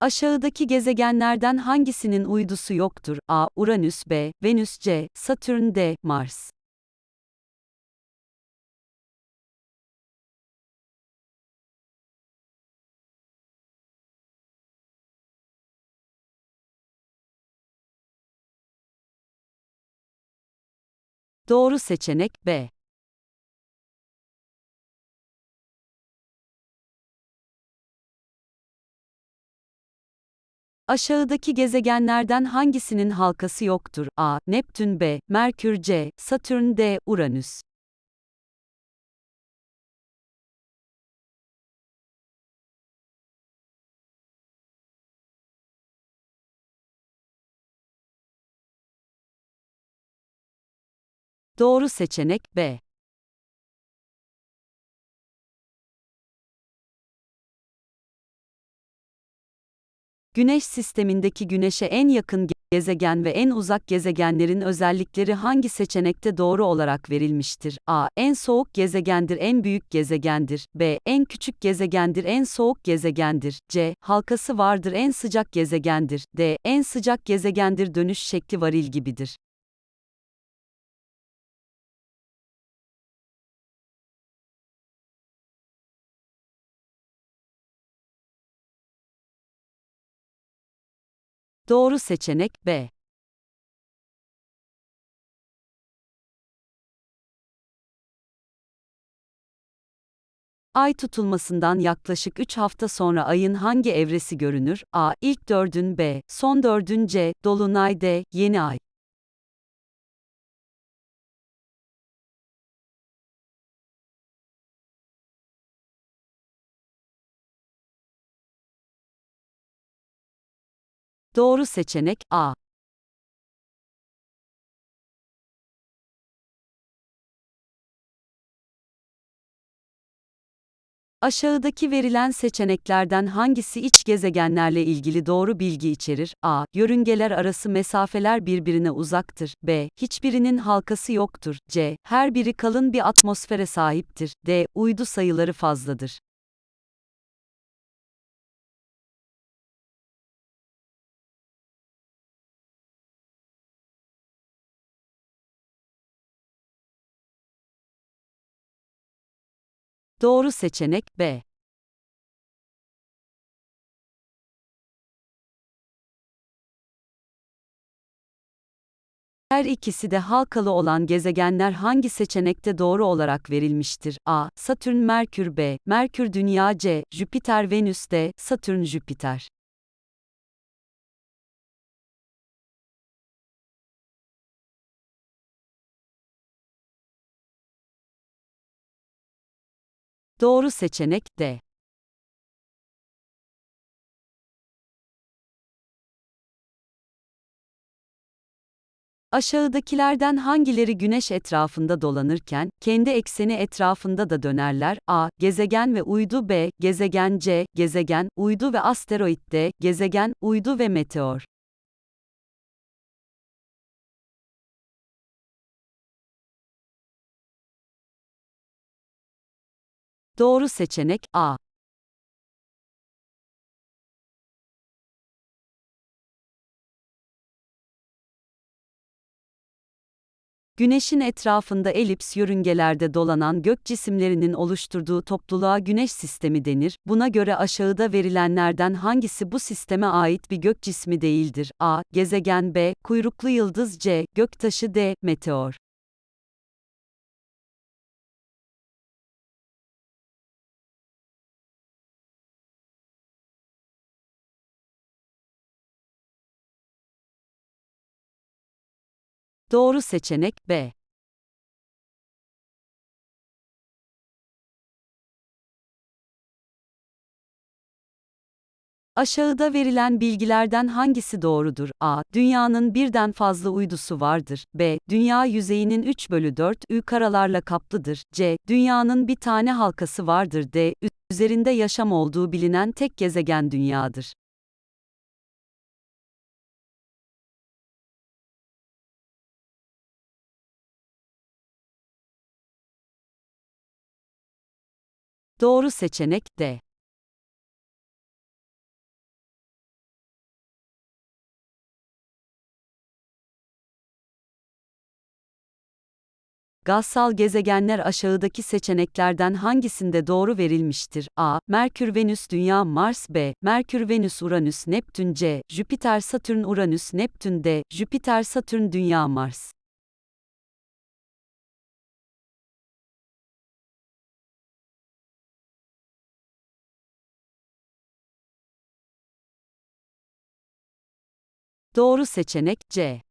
Aşağıdaki gezegenlerden hangisinin uydusu yoktur? A. Uranüs B. Venüs C. Satürn D. Mars Doğru seçenek B. Aşağıdaki gezegenlerden hangisinin halkası yoktur? A. Neptün B. Merkür C. Satürn D. Uranüs Doğru seçenek B. Güneş sistemindeki Güneş'e en yakın gezegen ve en uzak gezegenlerin özellikleri hangi seçenekte doğru olarak verilmiştir? A. En soğuk gezegendir, en büyük gezegendir. B. En küçük gezegendir, en soğuk gezegendir. C. Halkası vardır, en sıcak gezegendir. D. En sıcak gezegendir, dönüş şekli varil gibidir. Doğru seçenek B. Ay tutulmasından yaklaşık 3 hafta sonra ayın hangi evresi görünür? A. İlk dördün B. Son dördün C. Dolunay D. Yeni ay. Doğru seçenek A. Aşağıdaki verilen seçeneklerden hangisi iç gezegenlerle ilgili doğru bilgi içerir? A. Yörüngeler arası mesafeler birbirine uzaktır. B. Hiçbirinin halkası yoktur. C. Her biri kalın bir atmosfere sahiptir. D. Uydu sayıları fazladır. Doğru seçenek B. Her ikisi de halkalı olan gezegenler hangi seçenekte doğru olarak verilmiştir? A. Satürn Merkür B. Merkür Dünya C. Jüpiter Venüs D. Satürn Jüpiter Doğru seçenek D. Aşağıdakilerden hangileri güneş etrafında dolanırken kendi ekseni etrafında da dönerler? A. Gezegen ve uydu B. Gezegen C. Gezegen, uydu ve asteroid D. Gezegen, uydu ve meteor. Doğru seçenek A. Güneşin etrafında elips yörüngelerde dolanan gök cisimlerinin oluşturduğu topluluğa Güneş sistemi denir. Buna göre aşağıda verilenlerden hangisi bu sisteme ait bir gök cismi değildir? A. Gezegen B. Kuyruklu yıldız C. Göktaşı D. Meteor Doğru seçenek B. Aşağıda verilen bilgilerden hangisi doğrudur? A. Dünyanın birden fazla uydusu vardır. B. Dünya yüzeyinin 3 bölü 4 ü karalarla kaplıdır. C. Dünyanın bir tane halkası vardır. D. Üzerinde yaşam olduğu bilinen tek gezegen Dünya'dır. Doğru seçenek D. Gazsal gezegenler aşağıdaki seçeneklerden hangisinde doğru verilmiştir? A. Merkür Venüs Dünya Mars B. Merkür Venüs Uranüs Neptün C. Jüpiter Satürn Uranüs Neptün D. Jüpiter Satürn Dünya Mars Doğru seçenek C.